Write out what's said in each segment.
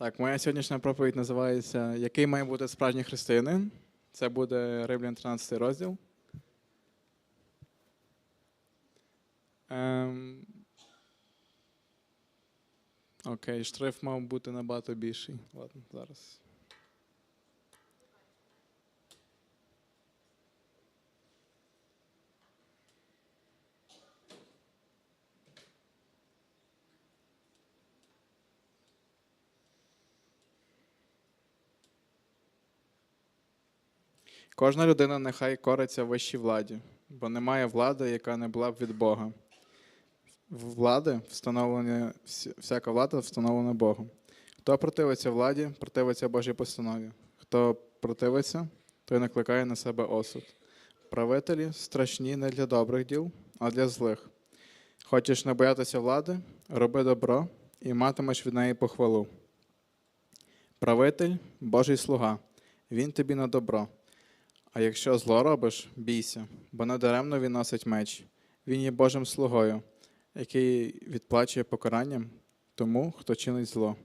Так, моя сьогоднішня проповідь називається Який має бути справжній християнин? Це буде Римлян 13 розділ. Ем... Окей, штриф мав бути набагато більший. Ладно, зараз. Кожна людина нехай кориться вищій владі, бо немає влади, яка не була б від Бога. Влади встановлення, всі- всяка влада встановлена Богом. Хто противиться владі, противиться Божій постанові. Хто противиться, той накликає на себе осуд. Правителі страшні не для добрих діл, а для злих. Хочеш не боятися влади, роби добро і матимеш від неї похвалу. Правитель Божий слуга, він тобі на добро. А якщо зло робиш, бійся, бо надаремно він носить меч. Він є Божим слугою, який відплачує покаранням тому, хто чинить зло.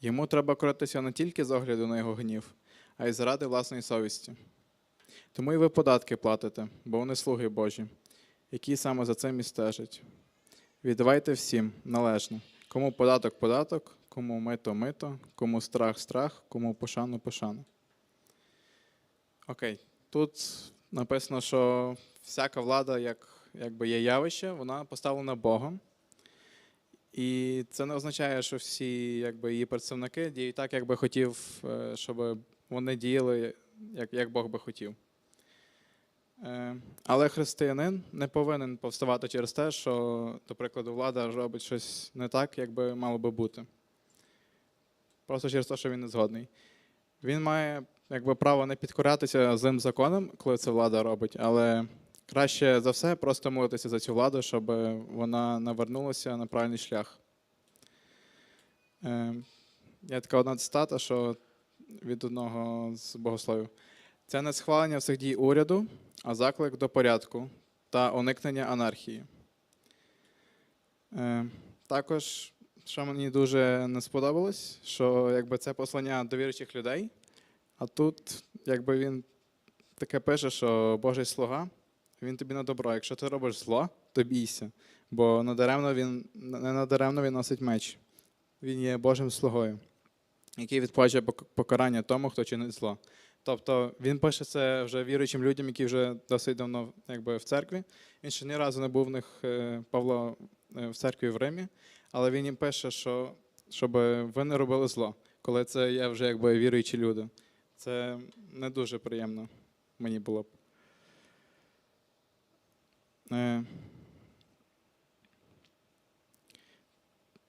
Йому треба коритися не тільки з огляду на його гнів, а й заради власної совісті. Тому і ви податки платите, бо вони слуги Божі, які саме за цим і стежать. Віддавайте всім належно, кому податок податок, кому мито мито, кому страх страх, кому пошану пошану. Окей, тут написано, що всяка влада, як, якби є явище, вона поставлена Богом. І це не означає, що всі якби, її представники діють так, як би хотів, е, щоб вони діяли, як, як Бог би хотів. Е, Але християнин не повинен повставати через те, що, до прикладу, влада робить щось не так, як би мало би бути. Просто через те, що він не згодний. Він має якби, право не підкорятися злим законам, коли це влада робить, але краще за все просто молитися за цю владу, щоб вона навернулася на правильний шлях. Е, Є така одна цитата, що від одного з богословів. Це не схвалення всіх дій уряду, а заклик до порядку та уникнення анархії. Е, Також, що мені дуже не сподобалось, що якби це послання до віруючих людей, а тут, якби він таке пише, що Божий слуга, він тобі на добро. Якщо ти робиш зло, то бійся, бо надаремно він, не надаремно він носить меч. Він є Божим слугою, який відплачує пок- покарання тому, хто чинить зло. Тобто він пише це вже віруючим людям, які вже досить давно якби, в церкві. Він ще ні разу не був в них е, Павло е, в церкві в Римі, але він їм пише, що щоб ви не робили зло, коли це є вже якби віруючі люди. Це не дуже приємно мені було б. Е,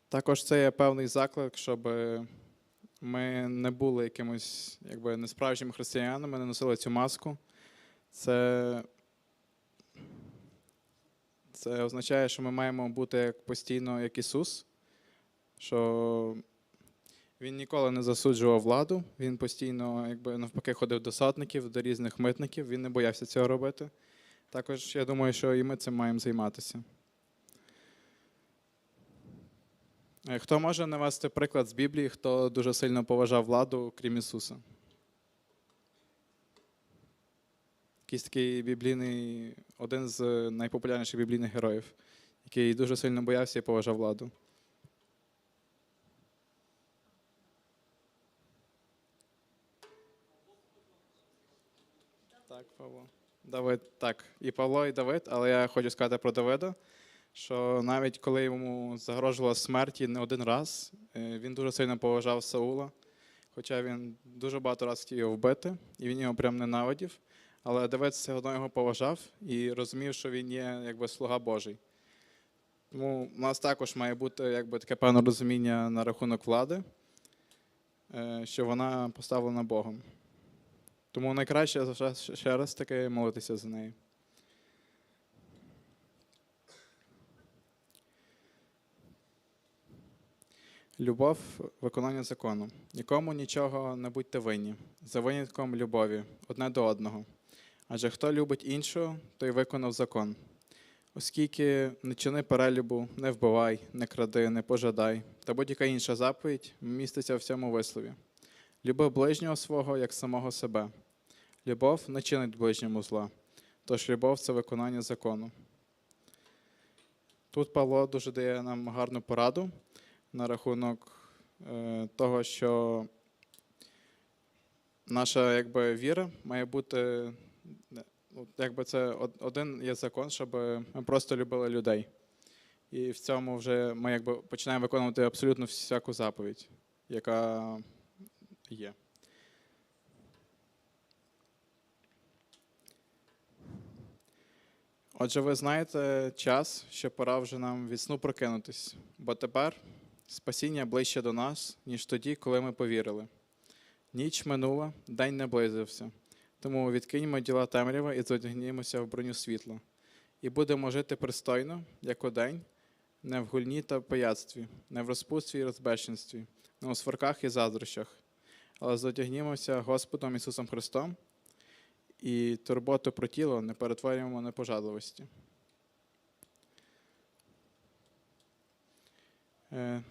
Також це є певний заклик, щоб ми не були якимось якби, несправжніми християнами, не носили цю маску. Це, це означає, що ми маємо бути як постійно як Ісус, що він ніколи не засуджував владу, він постійно, якби навпаки, ходив до сотників, до різних митників, він не боявся цього робити. Також я думаю, що і ми цим маємо займатися. Е, Хто може навести приклад з Біблії, хто дуже сильно поважав владу, крім Ісуса? Якийсь такий біблійний, один з найпопулярніших біблійних героїв, який дуже сильно боявся і поважав владу. Так, Павло. Давид, так, і Павло, і Давид, але я хочу сказати про Давида, що навіть коли йому загрожувала смерті не один раз, е, він дуже сильно поважав Саула, хоча він дуже багато разів хотів його вбити, і він його прям ненавидів. Але Давид все одно його поважав і розумів, що він є якби слуга Божий. Тому у нас також має бути якби, таке певне розуміння на рахунок влади, е, що вона поставлена Богом. Тому найкраще ще- раз таки молитися за неї. Любов виконання закону. Нікому нічого не будьте винні, за винятком любові одне до одного. Адже хто любить іншого, той виконав закон. Оскільки не чини перелюбу, не вбивай, не кради, не пожадай, та будь-яка інша заповідь міститься в цьому вислові. Люби ближнього свого як самого себе. Любов не чинить ближньому зла, тож любов це виконання закону. Тут Павло дуже дає нам гарну пораду на рахунок е, того, що наша якби, віра має бути, е, якби це один є закон, щоб ми просто любили людей. І в цьому вже ми якби починаємо виконувати абсолютно всяку заповідь, яка є. Отже, ви знаєте час, що пора вже нам від сну прокинутись, бо тепер спасіння ближче до нас, ніж тоді, коли ми повірили. Ніч минула, день наблизився. Тому відкиньмо діла темрява і задягнімося в броню світла. І будемо жити пристойно, як удень, не в гульні та пияцтві, не в розпутстві і розбещенстві, не у сварках і заздрощах, але задягнімося Господом Ісусом Христом і турботу про тіло не перетворюємо на пожадливості. Е,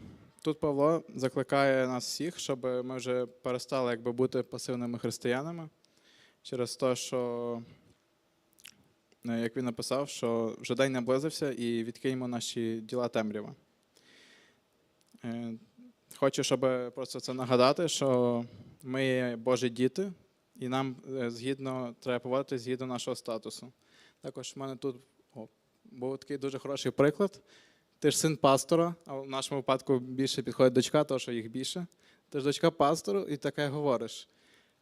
Тут Павло закликає нас всіх, щоб ми вже перестали якби, бути пасивними християнами через те, що, е, як він написав, що вже день наблизився і відкиньмо наші діла темрява. Е, Хочу, щоб просто це нагадати, що ми є Божі діти, і нам е, згідно треба поводитися згідно нашого статусу. Також в мене тут о, був такий дуже хороший приклад. Ти ж син пастора, а в нашому випадку більше підходить дочка, тому що їх більше. Ти ж дочка пастору і таке говориш.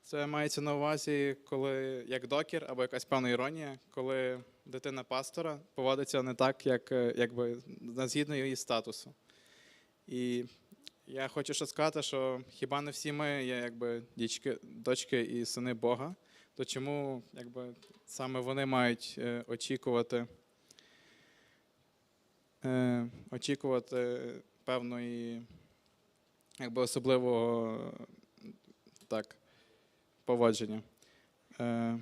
Це мається на увазі, коли як докір або якась певна іронія, коли дитина пастора поводиться не так, як е, якби згідно її статусу. І я хочу ще сказати, що хіба не всі ми є якби дічки, дочки і сини Бога, то чому якби, саме вони мають е, очікувати, е, очікувати певної якби, особливого так, поводження? Е,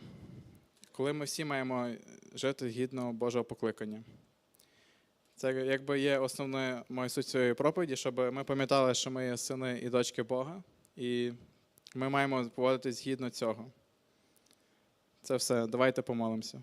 коли ми всі маємо жити гідно Божого покликання. Це якби є основною моєю суть цієї проповіді, щоб ми пам'ятали, що ми є сини і дочки Бога, і ми маємо поводитись згідно цього. Це все. Давайте помолимося.